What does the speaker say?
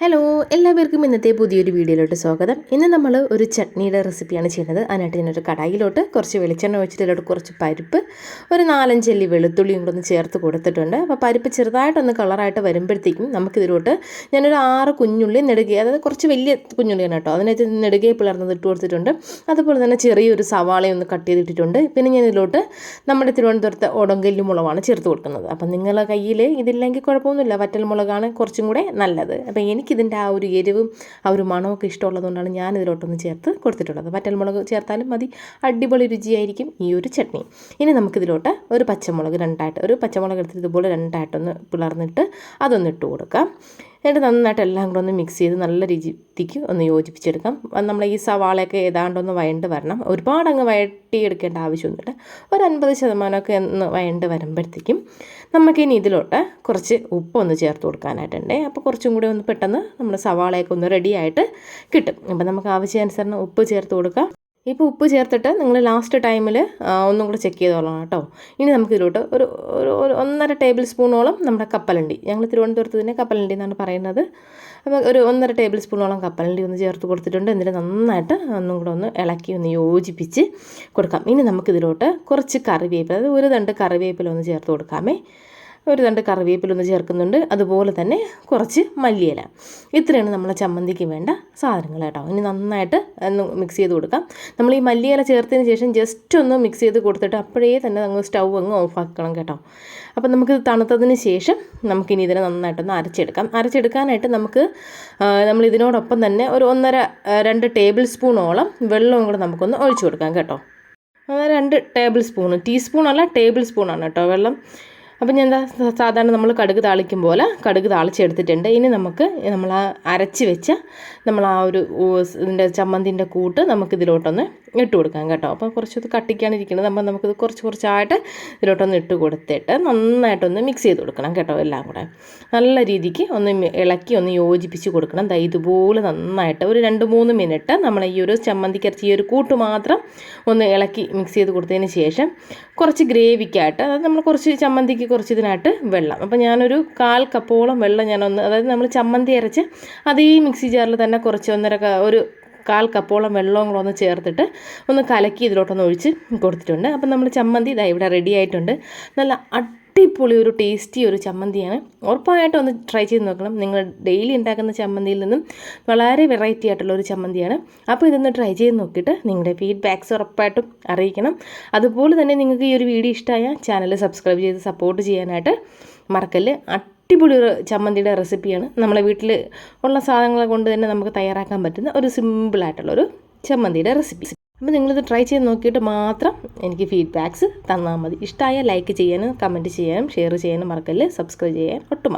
Hello എല്ലാവർക്കും ഇന്നത്തെ പുതിയൊരു വീഡിയോയിലോട്ട് സ്വാഗതം. ഇന്ന് നമ്മൾ ഒരു ചട്നിയുടെ റെസിപ്പിയാണ് ചെയ്യുന്നത്. അതിനായിട്ട് ഞാനൊരു കടായിലോട്ട് കുറച്ച് വെളിച്ചെണ്ണ ഒഴിച്ചിട്ട് ഇതിലോട്ട് കുറച്ച് പരിപ്പ് ഒരു നാലഞ്ചല്ലി വെളുത്തുള്ളിയും കൂടെ ഒന്ന് ചേർത്ത് കൊടുത്തിട്ടുണ്ട്. അപ്പോൾ പരിപ്പ് ചെറുതായിട്ടൊന്ന് കളറായിട്ട് വരുമ്പോഴത്തേക്കും നമുക്കിതിലോട്ട് ഞാനൊരു ആറ് കുഞ്ഞുള്ളി നെടുകെ അതായത് കുറച്ച് വലിയ കുഞ്ഞുള്ളിയാണ് കേട്ടോ. അതിനകത്ത് നെടുകെ പിളർന്നത് ഇട്ട് കൊടുത്തിട്ടുണ്ട്. അതുപോലെ തന്നെ ചെറിയൊരു സവാളയും ഒന്ന് കട്ട് ചെയ്തിട്ടിട്ടുണ്ട്. പിന്നെ ഞാൻ ഇതിലോട്ട് നമ്മുടെ തിരുവനന്തപുരത്തെ ഉടങ്കല്ലി മുളകാണ് ചേർത്ത് കൊടുക്കുന്നത്. അപ്പം നിങ്ങളുടെ കയ്യിൽ ഇതില്ലെങ്കിൽ കുഴപ്പമൊന്നുമില്ല. വറ്റൽ മുളകാണ് കുറച്ചും കൂടെ നല്ലത്. അപ്പോൾ എനിക്കിതിന്റെ ആ ഒരു എരിവും ആ ഒരു മണമൊക്കെ ഇഷ്ടമുള്ളതുകൊണ്ടാണ് ഞാൻ ഇതിലോട്ടൊന്ന് ചേർത്ത് കൊടുത്തിട്ടുള്ളത്. വറ്റൽമുളക് ചേർത്താലും മതി. അടിപൊളി രുചിയായിരിക്കും ഈ ഒരു ചട്നി. ഇനി നമുക്കിതിലോട്ട് ഒരു പച്ചമുളക് രണ്ടായിട്ട് ഒരു പച്ചമുളക് എടുത്തിട്ട് ഇതുപോലെ രണ്ടായിട്ടൊന്ന് പിളർന്നിട്ട് അതൊന്ന് ഇട്ട് കൊടുക്കാം. എന്നിട്ട് നന്നായിട്ട് എല്ലാം കൂടെ ഒന്ന് മിക്സ് ചെയ്ത് നല്ല രീതിക്ക് ഒന്ന് യോജിപ്പിച്ചെടുക്കാം. നമ്മൾ ഈ സവാളയൊക്കെ ഏതാണ്ടൊന്ന് വയണ്ട് വരണം. ഒരുപാട് അങ്ങ് വയട്ടിയെടുക്കേണ്ട ആവശ്യമൊന്നുമില്ല. ഒരു അൻപത് ശതമാനമൊക്കെ ഒന്ന് വയണ്ട് വരുമ്പോഴത്തേക്കും നമുക്കിനി ഇതിലോട്ട് കുറച്ച് ഉപ്പൊന്ന് ചേർത്ത് കൊടുക്കാനായിട്ടുണ്ട്. അപ്പോൾ കുറച്ചും കൂടി ഒന്ന് പെട്ടെന്ന് നമ്മുടെ സവാളയൊക്കെ ഒന്ന് റെഡിയായിട്ട് കിട്ടും. അപ്പോൾ നമുക്ക് ആവശ്യാനുസരണം ഉപ്പ് ചേർത്ത് കൊടുക്കാം. ഇപ്പോൾ ഉപ്പ് ചേർത്തിട്ട് നിങ്ങൾ ലാസ്റ്റ് ടൈമിൽ ഒന്നും കൂടെ ചെക്ക് ചെയ്തോളാം കേട്ടോ. ഇനി നമുക്ക് ഒരു ഒരു ഒരു ഒന്നര ടേബിൾ സ്പൂണോളം നമ്മുടെ കപ്പലണ്ടി. ഞങ്ങൾ തിരുവനന്തപുരത്ത് തന്നെ കപ്പലണ്ടി എന്നാണ് പറയുന്നത്. അപ്പോൾ ഒരു ഒന്നര ടേബിൾ സ്പൂണോളം കപ്പലണ്ടി ഒന്ന് ചേർത്ത് കൊടുത്തിട്ടുണ്ട്. എന്നിട്ട് നന്നായിട്ട് ഒന്നും കൂടെ ഒന്ന് ഇളക്കി ഒന്ന് യോജിപ്പിച്ച് കൊടുക്കാം. ഇനി നമുക്കിതിലോട്ട് കുറച്ച് കറിവേപ്പില അതായത് ഒരു തണ്ട് കറിവേപ്പില ഒന്ന് ചേർത്ത് കൊടുക്കാമേ. ഒരു രണ്ട് കറിവേപ്പിലൊന്ന് ചേർക്കുന്നുണ്ട്. അതുപോലെ തന്നെ കുറച്ച് മല്ലിയില. ഇത്രയാണ് നമ്മളെ ചമ്മന്തിക്ക് വേണ്ട സാധനങ്ങൾ കേട്ടോ. ഇനി നന്നായിട്ട് ഒന്ന് മിക്സ് ചെയ്ത് കൊടുക്കാം. നമ്മൾ ഈ മല്ലിയില ചേർത്തതിന് ശേഷം ജസ്റ്റ് ഒന്ന് മിക്സ് ചെയ്ത് കൊടുത്തിട്ട് അപ്പോഴേ തന്നെ അങ്ങ് സ്റ്റൗ അങ്ങ് ഓഫ് ആക്കണം കേട്ടോ. അപ്പോൾ നമുക്ക് തണുത്തതിന് ശേഷം നമുക്കിനി ഇതിനെ നന്നായിട്ടൊന്ന് അരച്ചെടുക്കാം. അരച്ചെടുക്കാനായിട്ട് നമുക്ക് നമ്മൾ ഇതിനോടൊപ്പം തന്നെ ഒരു ഒന്നര രണ്ട് ടേബിൾ സ്പൂണോളം വെള്ളവും കൂടെ നമുക്കൊന്ന് ഒഴിച്ചു കൊടുക്കാം കേട്ടോ. രണ്ട് ടേബിൾ സ്പൂൺ ടീസ്പൂണല്ല ടേബിൾ സ്പൂണാണ് കേട്ടോ വെള്ളം. അപ്പം ഞാൻ എന്താ സാധാരണ നമ്മൾ കടുക് താളിക്കും പോലെ കടുക് താളിച്ചെടുത്തിട്ടുണ്ട്. ഇനി നമുക്ക് നമ്മൾ ആ അരച്ച് വെച്ച നമ്മൾ ആ ഒരു ഇതിന്റെ ചമ്മന്തിന്റെ കൂട്ട് നമുക്കിതിലോട്ടൊന്ന് ഇട്ട് കൊടുക്കാം കേട്ടോ. അപ്പോൾ കുറച്ചത് കട്ടിക്കാണ് ഇരിക്കുന്നത്. അപ്പോൾ നമുക്കിത് കുറച്ച് കുറച്ചായിട്ട് ഇതിലോട്ടൊന്ന് ഇട്ട് കൊടുത്തിട്ട് നന്നായിട്ടൊന്ന് മിക്സ് ചെയ്ത് കൊടുക്കണം കേട്ടോ എല്ലാം കൂടെ. നല്ല രീതിക്ക് ഒന്ന് ഇളക്കി ഒന്ന് യോജിപ്പിച്ച് കൊടുക്കണം. ദാ ഇതുപോലെ നന്നായിട്ട് ഒരു രണ്ട് മൂന്ന് മിനിറ്റ് നമ്മൾ ഈ ഒരു ചമ്മന്തിക്കരച്ച് ഈ ഒരു കൂട്ട് മാത്രം ഒന്ന് ഇളക്കി മിക്സ് ചെയ്ത് കൊടുത്തതിന് ശേഷം കുറച്ച് ഗ്രേവിക്കായിട്ട് അതായത് നമ്മൾ കുറച്ച് ചമ്മന്തിക്ക് കുറച്ച് ഇതിനായിട്ട് വെള്ളം. അപ്പോൾ ഞാനൊരു കാൽ കപ്പോളം വെള്ളം ഞാനൊന്ന് അതായത് നമ്മൾ ചമ്മന്തി അരച്ച് അതേ മിക്സി ജാറിൽ തന്നെ കുറച്ച് ഒന്നര ഒരു കാൽ കപ്പോളം വെള്ളവും കൂടെ ഒന്ന് ചേർത്തിട്ട് ഒന്ന് കലക്കി ഇതിലോട്ടൊന്ന് ഒഴിച്ച് കൊടുത്തിട്ടുണ്ട്. അപ്പം നമ്മൾ ചമ്മന്തി ഇതാ ഇവിടെ റെഡി ആയിട്ടുണ്ട്. നല്ല അടിപൊളി ഒരു ടേസ്റ്റി ഒരു ചമ്മന്തിയാണ്. ഉറപ്പായിട്ടും ഒന്ന് ട്രൈ ചെയ്ത് നോക്കണം. നിങ്ങൾ ഡെയിലി ഉണ്ടാക്കുന്ന ചമ്മന്തിയിൽ നിന്നും വളരെ വെറൈറ്റി ആയിട്ടുള്ള ഒരു ചമ്മന്തിയാണ്. അപ്പോൾ ഇതൊന്ന് ട്രൈ ചെയ്ത് നോക്കിയിട്ട് നിങ്ങളുടെ ഫീഡ്ബാക്ക്സ് ഉറപ്പായിട്ടും അറിയിക്കണം. അതുപോലെ തന്നെ നിങ്ങൾക്ക് ഈ ഒരു വീഡിയോ ഇഷ്ടമായ ചാനൽ സബ്സ്ക്രൈബ് ചെയ്ത് സപ്പോർട്ട് ചെയ്യാനായിട്ട് മറക്കല്ല്. അടിപൊളി ഒരു ചമ്മന്തിയുടെ റെസിപ്പിയാണ്. നമ്മളെ വീട്ടിൽ ഉള്ള സാധനങ്ങളെ കൊണ്ട് തന്നെ നമുക്ക് തയ്യാറാക്കാൻ പറ്റുന്ന ഒരു സിമ്പിളായിട്ടുള്ളൊരു ചമ്മന്തിയുടെ റെസിപ്പി അപ്പോൾ നിങ്ങളിത് ട്രൈ ചെയ്ത് നോക്കിയിട്ട് മാത്രം എനിക്ക് ഫീഡ്ബാക്ക്സ് തന്നാൽ മതി. ഇഷ്ടമായ ലൈക്ക് ചെയ്യാനും കമന്റ് ചെയ്യാനും ഷെയർ ചെയ്യാനും മറക്കല്ലേ? സബ്സ്ക്രൈബ് ചെയ്യാൻ ഒട്ടും